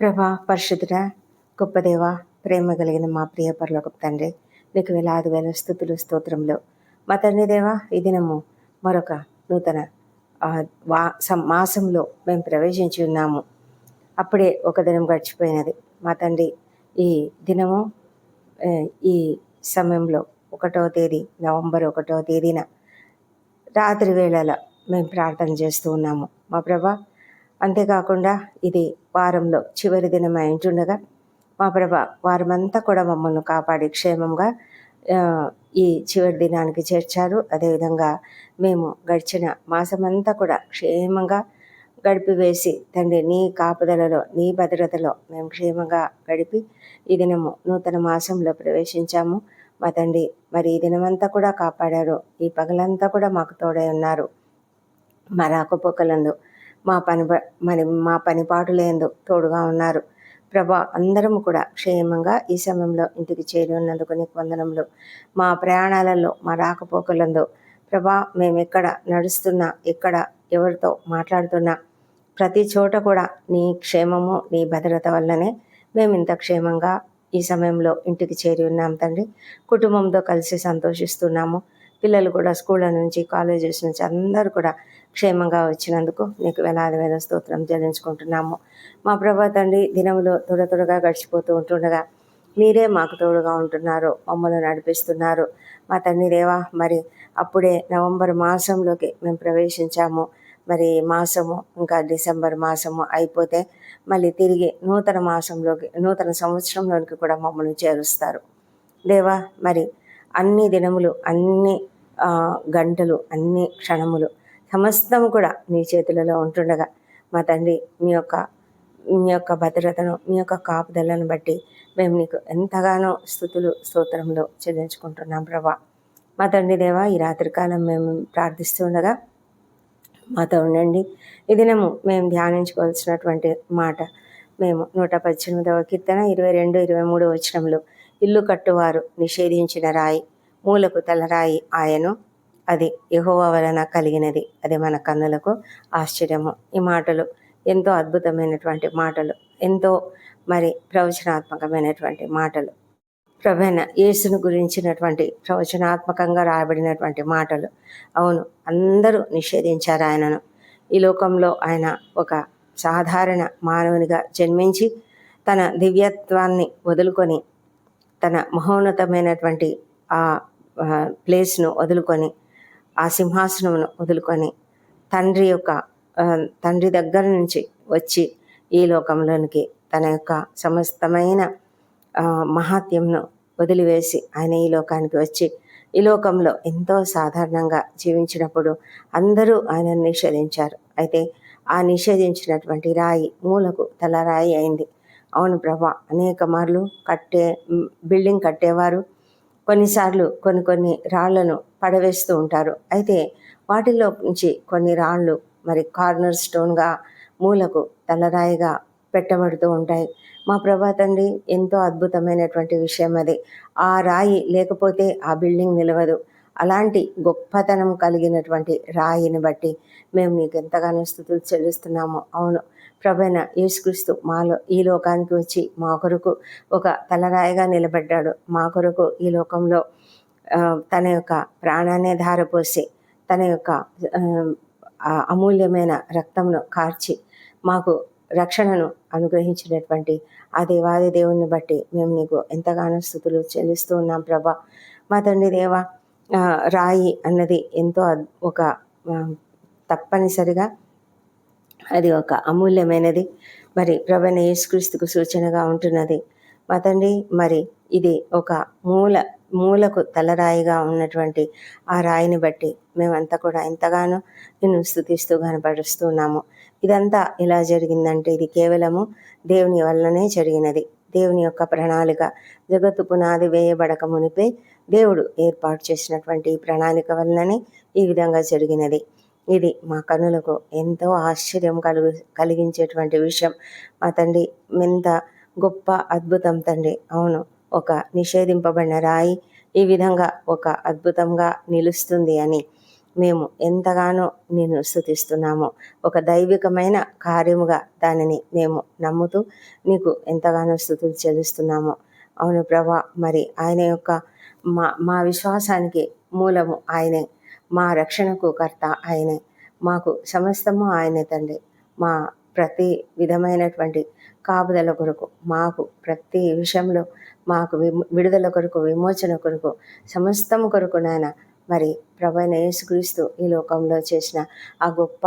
ప్రభా పరిశుద్ధుడ గొప్పదేవ ప్రేమ కలిగిన మా ప్రియ పరలోకపు తండ్రి నీకు వేలాది వేల స్థుతులు స్తోత్రంలో మా తండ్రి దేవ ఈ దినము మరొక నూతన వా సం- మాసంలో మేము ప్రవేశించి ఉన్నాము. అప్పుడే ఒక దినం గడిచిపోయినది. మా తండ్రి ఈ దినము ఈ సమయంలో ఒకటో తేదీ నవంబర్ ఒకటో తేదీన రాత్రి వేళల మేము ప్రార్థన చేస్తూ ఉన్నాము. మా ప్రభా అంతేకాకుండా ఇది వారంలో చివరి దినం అయింటుండగా మా ప్రభ వారమంతా కూడా మమ్మల్ని కాపాడి క్షేమంగా ఈ చివరి దినానికి చేర్చారు. అదేవిధంగా మేము గడిచిన మాసమంతా కూడా క్షేమంగా గడిపివేసి తండ్రి నీ కాపుదలలో నీ భద్రతలో మేము క్షేమంగా గడిపి ఈ దినము నూతన మాసంలో ప్రవేశించాము. మా తండ్రి మరి ఈ దినమంతా కూడా కాపాడారు. ఈ పగలంతా కూడా మాకు తోడై ఉన్నారు. మా రాకపోకలందు మా పని మరి మా పనిపాటులేందు తోడుగా ఉన్నారు. ప్రభా అందరము కూడా క్షేమంగా ఈ సమయంలో ఇంటికి చేరి ఉన్నందుకు నీకు వందనములు. మా ప్రయాణాలలో మా రాకపోకలందు ప్రభా మేము ఎక్కడ నడుస్తున్నా ఎక్కడ ఎవరితో మాట్లాడుతున్నా ప్రతి చోట కూడా నీ క్షేమము నీ భద్రత వల్లనే మేము ఇంత క్షేమంగా ఈ సమయంలో ఇంటికి చేరి ఉన్నాం తండ్రి. కుటుంబంతో కలిసి సంతోషిస్తున్నాము. పిల్లలు కూడా స్కూళ్ళ నుంచి కాలేజెస్ నుంచి అందరూ కూడా క్షేమంగా వచ్చినందుకు నీకు వేలాది వేల స్తోత్రం చెల్లించుకుంటున్నాము. మా ప్రభా తండ్రి దినములు త్వర త్వరగా గడిచిపోతూ ఉంటుండగా మీరే మాకు తోడుగా ఉంటున్నారు మమ్మల్ని నడిపిస్తున్నారు. మా తండ్రి దేవా మరి అప్పుడే నవంబర్ మాసంలోకి మేము ప్రవేశించాము. మరి మాసము ఇంకా డిసెంబర్ మాసము అయిపోతే మళ్ళీ తిరిగి నూతన మాసంలోకి నూతన సంవత్సరంలోనికి కూడా మమ్మల్ని చేరుస్తారు. దేవా మరి అన్ని దినములు అన్ని గంటలు అన్ని క్షణములు. సమస్తం కూడా నీ చేతులలో ఉంటుండగా మా తండ్రి మీ యొక్క మీ యొక్క భద్రతను మీ యొక్క కాపుదలను బట్టి మేము నీకు ఎంతగానో స్థుతులు స్తోత్రంలో చెల్లించుకుంటున్నాం ప్రభా. మా తండ్రి దేవా ఈ రాత్రికాలం మేము ప్రార్థిస్తుండగా మాతో ఉండండి. ఈ దినము మేము ధ్యానించుకోవాల్సినటువంటి మాట మేము నూట పద్దెనిమిదవ కీర్తన ఇరవై రెండు ఇరవై మూడు వచనంలో ఇల్లు కట్టువారు నిషేధించిన రాయి. మూలకు తలరాయి ఆయను. అది యహోవ వలన కలిగినది. అది మన కన్నులకు ఆశ్చర్యము. ఈ మాటలు ఎంతో అద్భుతమైనటువంటి మాటలు. ఎంతో మరి ప్రవచనాత్మకమైనటువంటి మాటలు. ప్రభైన యేసును గురించినటువంటి ప్రవచనాత్మకంగా రాయబడినటువంటి మాటలు. అవును అందరూ నిషేధించారు ఆయనను. ఈ లోకంలో ఆయన ఒక సాధారణ మానవునిగా జన్మించి తన దివ్యత్వాన్ని వదులుకొని తన మహోన్నతమైనటువంటి ఆ, ప్లేస్ను వదులుకొని ఆ సింహాసనమును వదులుకొని తండ్రి యొక్క తండ్రి దగ్గర నుంచి వచ్చి ఈ లోకంలోనికి తన యొక్క సమస్తమైన మహాత్యంను వదిలివేసి ఆయన ఈ లోకానికి వచ్చి ఈ లోకంలో ఎంతో సాధారణంగా జీవించినప్పుడు అందరూ ఆయనను నిషేధించారు. అయితే ఆ నిషేధించినటువంటి రాయి మూలకు తల రాయి అయింది. అవును ప్రభా అనేక మార్లు కట్టే బిల్డింగ్ కట్టేవారు కొన్నిసార్లు కొన్ని కొన్ని రాళ్ళను పడవేస్తూ ఉంటారు. అయితే వాటిలో నుంచి కొన్ని రాళ్ళు మరి కార్నర్ స్టోన్గా మూలకు తలరాయిగా పెట్టబడుతూ ఉంటాయి. మా ప్రభా తండ్రి ఎంతో అద్భుతమైనటువంటి విషయం అది. ఆ రాయి లేకపోతే ఆ బిల్డింగ్ నిలవదు. అలాంటి గొప్పతనం కలిగినటువంటి రాయిని బట్టి మేము నీకు ఎంతగానో స్థుతులు చెల్లిస్తున్నాము. అవును ప్రభైన యేసుక్రీస్తు మాలో ఈ లోకానికి వచ్చి మా కొరకు ఒక తలరాయిగా నిలబడ్డాడు. మా కొరకు ఈ లోకంలో తన యొక్క ప్రాణాన్ని ధారపోసి తన యొక్క అమూల్యమైన రక్తంను కార్చి మాకు రక్షణను అనుగ్రహించినటువంటి ఆ దేవాది దేవుణ్ణి బట్టి మేము నీకు ఎంతగానో స్థుతులు చెల్లిస్తూ ఉన్నాం ప్రభా. మా తండ్రి దేవా రాయి అన్నది ఎంతో ఒక తప్పనిసరిగా అది ఒక అమూల్యమైనది. మరి ప్రభైన యేసుక్రీస్తుకు సూచనగా ఉంటున్నది. మా తండ్రి మరి ఇది ఒక మూల మూలకు తలరాయిగా ఉన్నటువంటి ఆ రాయిని బట్టి మేమంతా కూడా ఎంతగానో నిన్ను స్థుతిస్తూ కనపరుస్తున్నాము ఇదంతా ఎలా జరిగిందంటే ఇది కేవలము దేవుని వల్లనే జరిగినది. దేవుని యొక్క ప్రణాళిక జగత్తు పునాది వేయబడక మునిపే దేవుడు ఏర్పాటు చేసినటువంటి ప్రణాళిక వల్లనే ఈ విధంగా జరిగినది. ఇది మా కనులకు ఎంతో ఆశ్చర్యం కలుగు కలిగించేటువంటి విషయం. మా తండ్రి ఎంత గొప్ప అద్భుతం తండ్రి. అవును ఒక నిషేధింపబడిన రాయి ఈ విధంగా ఒక అద్భుతంగా నిలుస్తుంది అని. మేము ఎంతగానో నేను స్థుతిస్తున్నాము ఒక దైవికమైన కార్యముగా దానిని మేము నమ్ముతూ నీకు ఎంతగానో స్థుతులు చెల్లిస్తున్నాము. అవును ప్రభా మరి ఆయన యొక్క మా మా విశ్వాసానికి మూలము ఆయనే. మా రక్షణకు కర్త ఆయనే. మాకు సమస్తము ఆయనే తండ్రి. మా ప్రతి విధమైనటువంటి కాపుదల కొరకు మాకు ప్రతి విషయంలో మాకు విడుదల కొరకు విమోచన కొరకు సమస్తము కొరకు నాయన మరి ప్రభైన యేసుక్రీస్తు ఈ లోకంలో చేసిన ఆ గొప్ప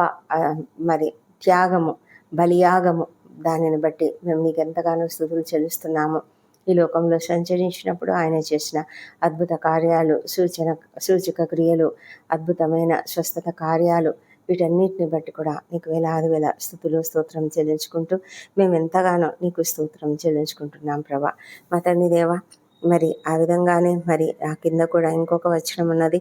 మరి త్యాగము బలియాగము దానిని బట్టి మేము మీకు ఎంతగానో స్థుతులు చెల్లిస్తున్నాము. ఈ లోకంలో సంచరించినప్పుడు ఆయన చేసిన అద్భుత కార్యాలు సూచన సూచక క్రియలు అద్భుతమైన స్వస్థత కార్యాలు వీటన్నిటిని బట్టి కూడా నీకు వేలాది వేల స్థుతులు స్తోత్రం చెల్లించుకుంటూ మేము ఎంతగానో నీకు స్తోత్రం చెల్లించుకుంటున్నాం ప్రభా. మా తండ్రి దేవా మరి ఆ విధంగానే మరి ఆ కింద కూడా ఇంకొక వచనం ఉన్నది.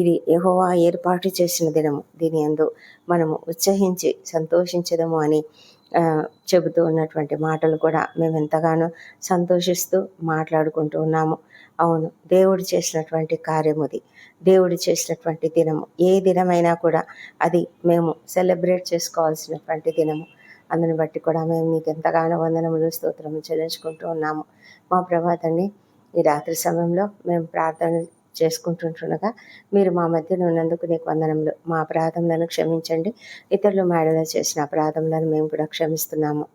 ఇది యహోవా ఏర్పాటు చేసిన దినము. దీని యందు మనము ఉత్సహించి సంతోషించదము అని చెబుతూ ఉన్నటువంటి మాటలు కూడా మేము ఎంతగానో సంతోషిస్తూ మాట్లాడుకుంటూ ఉన్నాము. అవును దేవుడు చేసినటువంటి కార్యముది దేవుడు చేసినటువంటి దినము. ఏ దినమైనా కూడా అది మేము సెలబ్రేట్ చేసుకోవాల్సినటువంటి దినము. అందుని బట్టి కూడా మేము మీకు ఎంతగానో వందనములు స్తోత్రము చెల్లించుకుంటూ ఉన్నాము. మా ప్రభాతాన్ని ఈ రాత్రి సమయంలో మేము ప్రార్థన చేసుకుంటుంటుండగా మీరు మా మధ్యన ఉన్నందుకు నీకు వందనములు. మా అపరాధములను క్షమించండి. ఇతరులు మేడలో చేసిన అపరాధములను మేము కూడా క్షమిస్తున్నాము.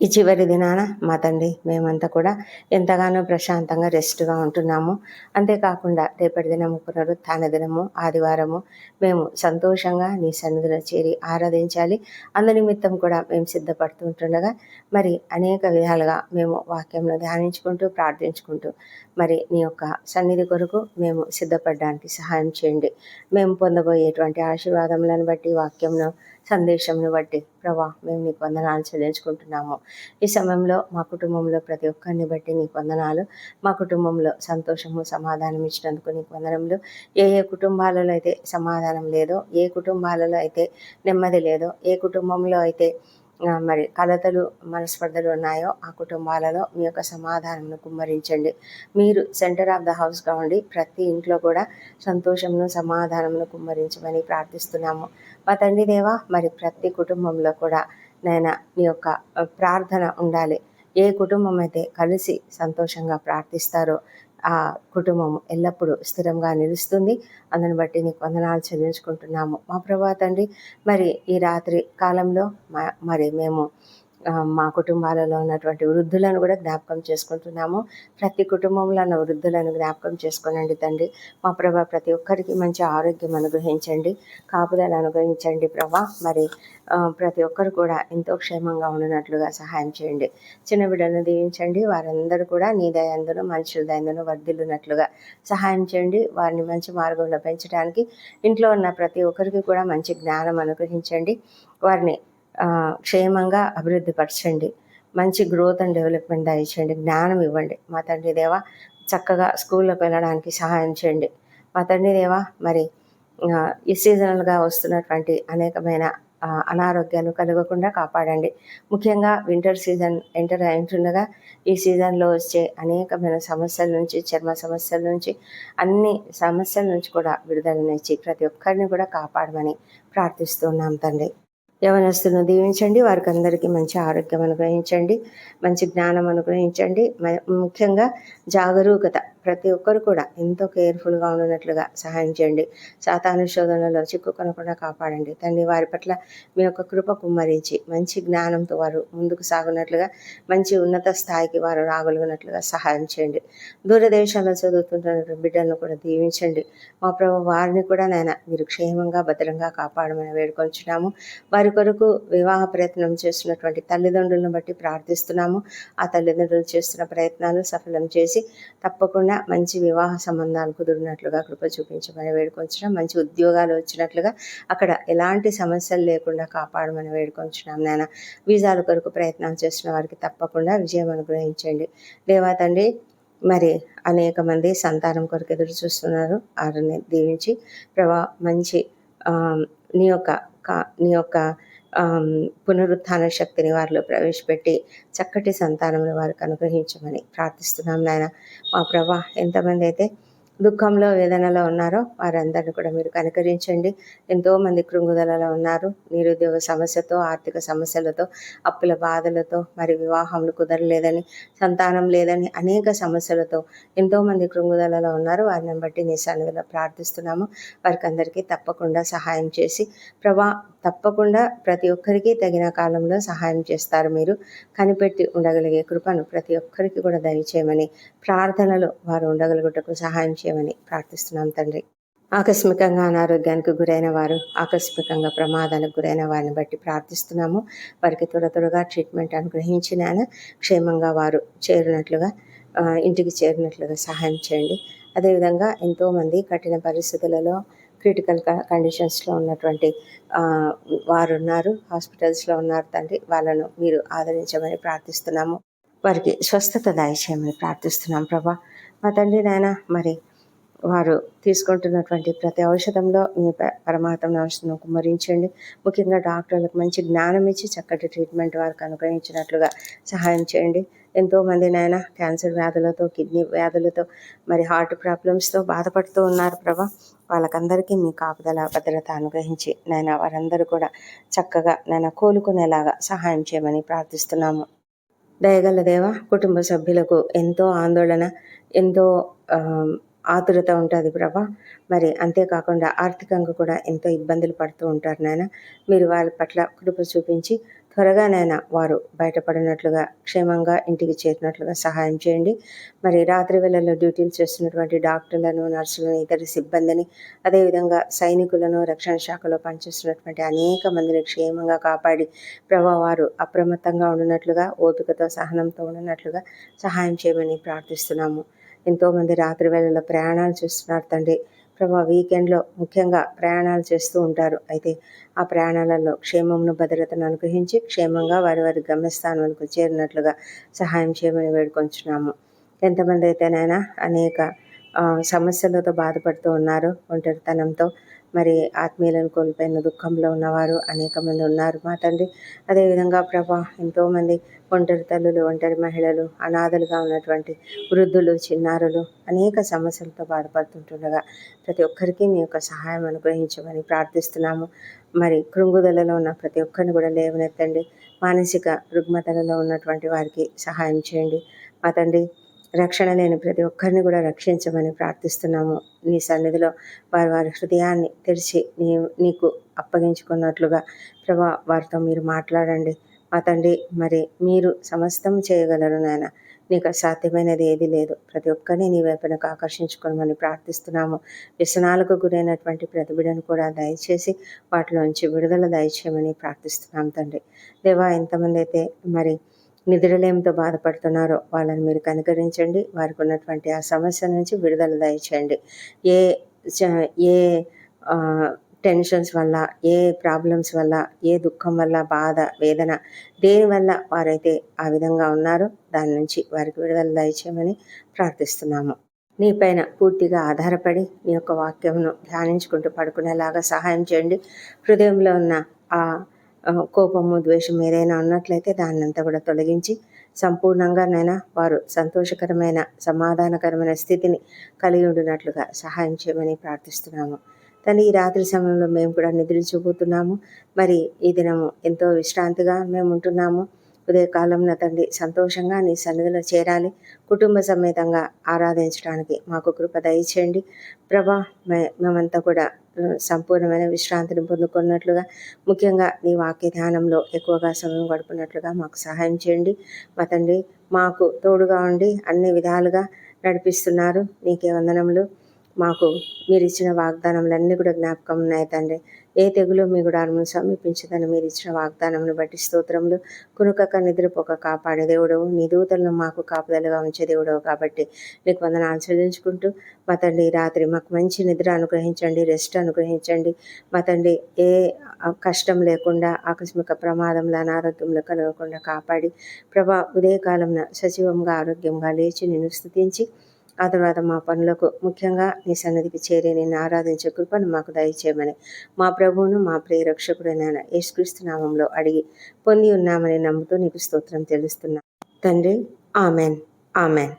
ఈ చివరి దినాన మా తండ్రి మేమంతా కూడా ఎంతగానో ప్రశాంతంగా రెస్ట్గా ఉంటున్నాము. అంతేకాకుండా రేపటి దినము పునరుత్థాన దినము ఆదివారము మేము సంతోషంగా నీ సన్నిధిలో చేరి ఆరాధించాలి. అందునిమిత్తం కూడా మేము సిద్ధపడుతుంటుండగా మరి అనేక విధాలుగా మేము వాక్యంలో ధ్యానించుకుంటూ ప్రార్థించుకుంటూ మరి నీ యొక్క సన్నిధి కొరకు మేము సిద్ధపడడానికి సహాయం చేయండి. మేము పొందబోయేటువంటి ఆశీర్వాదములను బట్టి వాక్యంను సందేశంను బట్టి ప్రభా మేము నీకు వందనాలు చెల్లించుకుంటున్నాము. ఈ సమయంలో మా కుటుంబంలో ప్రతి ఒక్కరిని బట్టి నీకు వందనాలు. మా కుటుంబంలో సంతోషము సమాధానం ఇచ్చినందుకు నీకు వందనములు. ఏ ఏ కుటుంబాలలో అయితే సమాధానం లేదో ఏ కుటుంబాలలో అయితే నెమ్మది లేదో ఏ కుటుంబంలో అయితే మరి కలతలు మనస్పర్ధలు ఉన్నాయో ఆ కుటుంబాలలో మీ యొక్క సమాధానంను కుమ్మరించండి. మీరు సెంటర్ ఆఫ్ ద హౌస్గా ఉండి ప్రతి ఇంట్లో కూడా సంతోషమును సమాధానమును కుమ్మరించమని ప్రార్థిస్తున్నాము. మా తండ్రి దేవా మరి ప్రతి కుటుంబంలో కూడా నాయన మీ యొక్క ప్రార్థన ఉండాలి. ఏ కుటుంబం అయితే కలిసి సంతోషంగా ప్రార్థిస్తారో ఆ కుటుంబం ఎల్లప్పుడూ స్థిరంగా నిలుస్తుంది. అందుని బట్టి నీకు వందనాలు చెల్లించుకుంటున్నాము. మా ప్రభా తండ్రి మరి ఈ రాత్రి కాలంలో మ- మరి మేము మా కుటుంబాలలో ఉన్నటువంటి వృద్ధులను కూడా జ్ఞాపకం చేసుకుంటున్నాము. ప్రతి కుటుంబంలో ఉన్న వృద్ధులను జ్ఞాపకం చేసుకోనండి తండ్రి. మా ప్రభా ప్రతి ఒక్కరికి మంచి ఆరోగ్యం అనుగ్రహించండి. కాపుదల అనుగ్రహించండి ప్రభా. మరి ప్రతి ఒక్కరు కూడా ఎంతో క్షేమంగా ఉండనట్లుగా సహాయం చేయండి. చిన్న బిడ్డను దీవించండి. వారందరూ కూడా నీ దయందును మనుషుల దయందును వర్ధిల్లునట్లుగా సహాయం చేయండి. వారిని మంచి మార్గంలో పెంచడానికి ఇంట్లో ఉన్న ప్రతి ఒక్కరికి కూడా మంచి జ్ఞానం అనుగ్రహించండి. వారిని క్షేమంగా అభివృద్ధి పరచండి. మంచి గ్రోత్ అండ్ డెవలప్మెంట్ దయచేయండి జ్ఞానం ఇవ్వండి. మా తండ్రి దేవా చక్కగా స్కూల్లోకి వెళ్ళడానికి సహాయం చేయండి. మా తండ్రి దేవా మరి ఈ సీజనల్గా వస్తున్నటువంటి అనేకమైన అనారోగ్యాలు కలగకుండా కాపాడండి. ముఖ్యంగా వింటర్ సీజన్ ఎంటర్ అయింటుండగా ఈ సీజన్లో వచ్చే అనేకమైన సమస్యల నుంచి చర్మ సమస్యల నుంచి అన్ని సమస్యల నుంచి కూడా విడుదలనిచ్చి ప్రతి ఒక్కరిని కూడా కాపాడమని ప్రార్థిస్తున్నాం తండ్రి. యవనస్తులను దీవించండి. వారికి అందరికీ మంచి ఆరోగ్యం అనుగ్రహించండి. మంచి జ్ఞానం అనుగ్రహించండి. మ- ముఖ్యంగా జాగరూకత. ప్రతి ఒక్కరు కూడా ఎంతో కేర్ఫుల్గా ఉన్నట్లుగా సహాయం చేయండి. సాతాను శోధనలో చిక్కుకొనకుండా కాపాడండి. తండ్రి వారి పట్ల మీ యొక్క కృప కుమ్మరించి మంచి జ్ఞానంతో వారు ముందుకు సాగునట్లుగా మంచి ఉన్నత స్థాయికి వారు రాగలిగినట్లుగా సహాయం చేయండి. దూరదేశాల్లో చదువుతుంటున్న బిడ్డలను కూడా దీవించండి. మా ప్రభు వారిని కూడా నాయన మీరు క్షేమంగా భద్రంగా కాపాడమని వేడుకొంచున్నాము. వారి కొరకు వివాహ ప్రయత్నం చేస్తున్నటువంటి తల్లిదండ్రులను బట్టి ప్రార్థిస్తున్నాము. ఆ తల్లిదండ్రులు చేస్తున్న ప్రయత్నాలు సఫలం చేసి తప్పకుండా మంచి వివాహ సంబంధాలు కుదిరినట్లుగా కృప చూపించమని వేడుకొంచడం మంచి ఉద్యోగాలు వచ్చినట్లుగా అక్కడ ఎలాంటి సమస్యలు లేకుండా కాపాడమని వేడుకొంచున్నాం నాయన. వీసాల కొరకు ప్రయత్నం చేస్తున్న వారికి తప్పకుండా విజయం అనుగ్రహించండి. దేవా తండ్రి మరి అనేక మంది సంతానం కొరకు ఎదురు చూస్తున్నారు. వారిని దీవించి ప్రభా మంచి నీ యొక్క కా- నీ యొక్క పునరుత్థాన శక్తిని వారిలో ప్రవేశపెట్టి చక్కటి సంతానమును వారికి అనుగ్రహించమని ప్రార్థిస్తున్నాం నాయన. మా ప్రభా ఎంతమంది అయితే దుఃఖంలో వేదనలో ఉన్నారో వారందరిని కూడా మీరు కనుకరించండి. ఎంతోమంది కృంగుదలలో ఉన్నారు. నిరుద్యోగ సమస్యతో ఆర్థిక సమస్యలతో అప్పుల బాధలతో మరి వివాహములు కుదరలేదని సంతానం లేదని అనేక సమస్యలతో ఎంతోమంది కృంగుదలలో ఉన్నారు. వారిని బట్టి నీ సన్నిధిలో ప్రార్థిస్తున్నాము. వారికి అందరికీ తప్పకుండా సహాయం చేసి ప్రభా తప్పకుండా ప్రతి ఒక్కరికి తగిన కాలంలో సహాయం చేస్తారు మీరు. కనిపెట్టి ఉండగలిగే కృపను ప్రతి ఒక్కరికి కూడా దయచేయమని ప్రార్థనలో వారు ఉండగలుగుటకు సహాయం చేయమని ప్రార్థిస్తున్నాం తండ్రి. ఆకస్మికంగా అనారోగ్యానికి గురైన వారు ఆకస్మికంగా ప్రమాదాలకు గురైన వారిని బట్టి ప్రార్థిస్తున్నాము. వారికి త్వర త్వరగా ట్రీట్మెంట్ అనుగ్రహించిన క్షేమంగా వారు చేరినట్లుగా ఇంటికి చేరినట్లుగా సహాయం చేయండి. అదేవిధంగా ఎంతోమంది కఠిన పరిస్థితులలో క్రిటికల్ కండిషన్స్లో ఉన్నటువంటి వారు ఉన్నారు హాస్పిటల్స్లో ఉన్నారు తండ్రి. వాళ్ళను మీరు ఆదరించమని ప్రార్థిస్తున్నాము. వారికి స్వస్థత దయచేయమని ప్రార్థిస్తున్నాం ప్రభా. మా తండ్రి నాయన మరి వారు తీసుకుంటున్నటువంటి ప్రతి ఔషధంలో మీ పరమాత్మ ఔషధం కుమరించండి ముఖ్యంగా డాక్టర్లకు మంచి జ్ఞానం ఇచ్చి చక్కటి ట్రీట్మెంట్ వారికి అనుగ్రహించినట్లుగా సహాయం చేయండి. ఎంతోమంది నాయన క్యాన్సర్ వ్యాధులతో కిడ్నీ వ్యాధులతో మరి హార్ట్ ప్రాబ్లమ్స్తో బాధపడుతూ ఉన్నారు ప్రభా. వాళ్ళకందరికీ మీ కాపుదల భద్రత అనుగ్రహించి నాయన వారందరూ కూడా చక్కగా నాయన కోలుకునేలాగా సహాయం చేయమని ప్రార్థిస్తున్నాము. దయగల దేవ కుటుంబ సభ్యులకు ఎంతో ఆందోళన ఎంతో ఆతురత ఉంటుంది ప్రభా. మరి అంతేకాకుండా ఆర్థికంగా కూడా ఎంతో ఇబ్బందులు పడుతూ ఉంటారు నాయన. మీరు వారి పట్ల కృప చూపించి త్వరగానైనా వారు బయటపడినట్లుగా క్షేమంగా ఇంటికి చేరినట్లుగా సహాయం చేయండి. మరి రాత్రి వేళల్లో డ్యూటీలు చేస్తున్నటువంటి డాక్టర్లను నర్సులను ఇతర సిబ్బందిని అదేవిధంగా సైనికులను రక్షణ శాఖలో పనిచేస్తున్నటువంటి అనేక మందిని క్షేమంగా కాపాడి ప్రభా వారు అప్రమత్తంగా ఉండినట్లుగా ఓపికతో సహనంతో ఉండినట్లుగా సహాయం చేయమని ప్రార్థిస్తున్నాము. ఎంతోమంది రాత్రి వేళల్లో ప్రయాణాలు చేస్తున్నారు తండ్రి. ప్రభా వీకెండ్లో ముఖ్యంగా ప్రయాణాలు చేస్తూ ఉంటారు. అయితే ఆ ప్రయాణాలలో క్షేమమును భద్రతను అనుగ్రహించి క్షేమంగా వారి వారి గమ్యస్థానాలకు చేరినట్లుగా సహాయం చేయమని వేడుకొంచున్నాము. ఎంతమంది అయితేనైనా అనేక సమస్యలతో బాధపడుతూ ఉన్నారు. ఒంటరితనంతో మరి ఆత్మీయులను కోల్పోయిన దుఃఖంలో ఉన్నవారు అనేక మంది ఉన్నారు మా తండ్రి. అదేవిధంగా ప్రభా ఎంతోమంది ఒంటరి తల్లులు ఒంటరి మహిళలు అనాథలుగా ఉన్నటువంటి వృద్ధులు చిన్నారులు అనేక సమస్యలతో బాధపడుతుంటుండగా ప్రతి ఒక్కరికి మీ యొక్క సహాయం అనుగ్రహించమని ప్రార్థిస్తున్నాము. మరి కృంగుదలలో ఉన్న ప్రతి ఒక్కరిని కూడా లేవనెత్తండి. మానసిక రుగ్మతలలో ఉన్నటువంటి వారికి సహాయం చేయండి. మా తండ్రి రక్షణ లేని ప్రతి ఒక్కరిని కూడా రక్షించమని ప్రార్థిస్తున్నాము. నీ సన్నిధిలో వారి వారి హృదయాన్ని తెరిచి నీ నీకు అప్పగించుకున్నట్లుగా ప్రభా వారితో మీరు మాట్లాడండి. మా తండ్రి మరి మీరు సమస్తం చేయగలరు నాయన. నీకు అసాధ్యమైనది ఏది లేదు. ప్రతి ఒక్కరిని నీ వైపునకు ఆకర్షించుకోమని ప్రార్థిస్తున్నాము. వ్యసనాలకు గురైనటువంటి ప్రతిబిడను కూడా దయచేసి వాటిలోంచి విడుదల దయచేయమని ప్రార్థిస్తున్నాం తండ్రి. దేవా ఎంతమంది అయితే మరి నిద్రలేమితో బాధపడుతున్నారో వాళ్ళని మీరు కనుకరించండి వారికి ఉన్నటువంటి ఆ సమస్య నుంచి విడుదల దయచేయండి. ఏ చ- ఏ టెన్షన్స్ వల్ల ఏ ప్రాబ్లమ్స్ వల్ల ఏ దుఃఖం వల్ల బాధ వేదన దేనివల్ల వారైతే ఆ విధంగా ఉన్నారో దాని నుంచి వారికి విడుదల దయచేయమని ప్రార్థిస్తున్నాము. నీ పైన పూర్తిగా ఆధారపడి నీ యొక్క వాక్యమును ధ్యానించుకుంటూ పడుకునేలాగా సహాయం చేయండి. హృదయంలో ఉన్న ఆ, కోపము ద్వేషం ఏదైనా ఉన్నట్లయితే దాన్ని అంతా కూడా తొలగించి సంపూర్ణంగానైనా వారు సంతోషకరమైన సమాధానకరమైన స్థితిని కలిగి ఉండినట్లుగా సహాయం చేయమని ప్రార్థిస్తున్నాము. కానీ ఈ రాత్రి సమయంలో మేము కూడా నిద్రించబోతున్నాము. చూపుతున్నాము మరి ఈ దినము ఎంతో విశ్రాంతిగా మేము ఉంటున్నాము ఉదయకాలంలో తండ్రి సంతోషంగా నీ సన్నిధిలో చేరాలి. కుటుంబ సమేతంగా ఆరాధించడానికి మాకు కృప దయచేయండి. ప్రభా మే మేమంతా కూడా సంపూర్ణమైన విశ్రాంతిని పొందుకున్నట్లుగా ముఖ్యంగా నీ వాక్య ధ్యానంలో ఎక్కువగా సమయం గడుపునట్లుగా మాకు సహాయం చేయండి. మా తండ్రి మాకు తోడుగా ఉండి అన్ని విధాలుగా నడిపిస్తున్నారు. నీకే వందనములు. మాకు మీరు ఇచ్చిన వాగ్దానములన్నీ కూడా జ్ఞాపకం ఉన్నాయి తండ్రి. ఏ తెగులు మీ గుడారమును సమీపించదని మీరు ఇచ్చిన వాగ్దానమును బట్టి స్తోత్రములు కునుకక నిద్రపోక కాపాడే దేవుడవు. నీ దూతలను మాకు కాపుదలుగా ఉంచే దేవుడవు కాబట్టి నీకు వందనాలు చెల్లించుకుంటూ మా తండ్రి రాత్రి మాకు మంచి నిద్ర అనుగ్రహించండి రెస్ట్ అనుగ్రహించండి. మా తండ్రి ఏ కష్టం లేకుండా ఆకస్మిక ప్రమాదంలో అనారోగ్యంలో కలగకుండా కాపాడి ప్రభా ఉదయకాలంలో సజీవంగా ఆరోగ్యంగా లేచి నేను స్థుతించి ఆ తర్వాత మా పనులకు ముఖ్యంగా నీ సన్నిధికి చేరి నిన్ను ఆరాధించే కృపను మాకు దయచేయమని మా ప్రభువును మా ప్రియ రక్షకుడైన యేసుక్రీస్తు నామంలో అడిగి పొంది ఉన్నామని నమ్ముతూ నీకు స్తోత్రం తెలుస్తున్నా. తండ్రి ఆమెన్. ఆమెన్.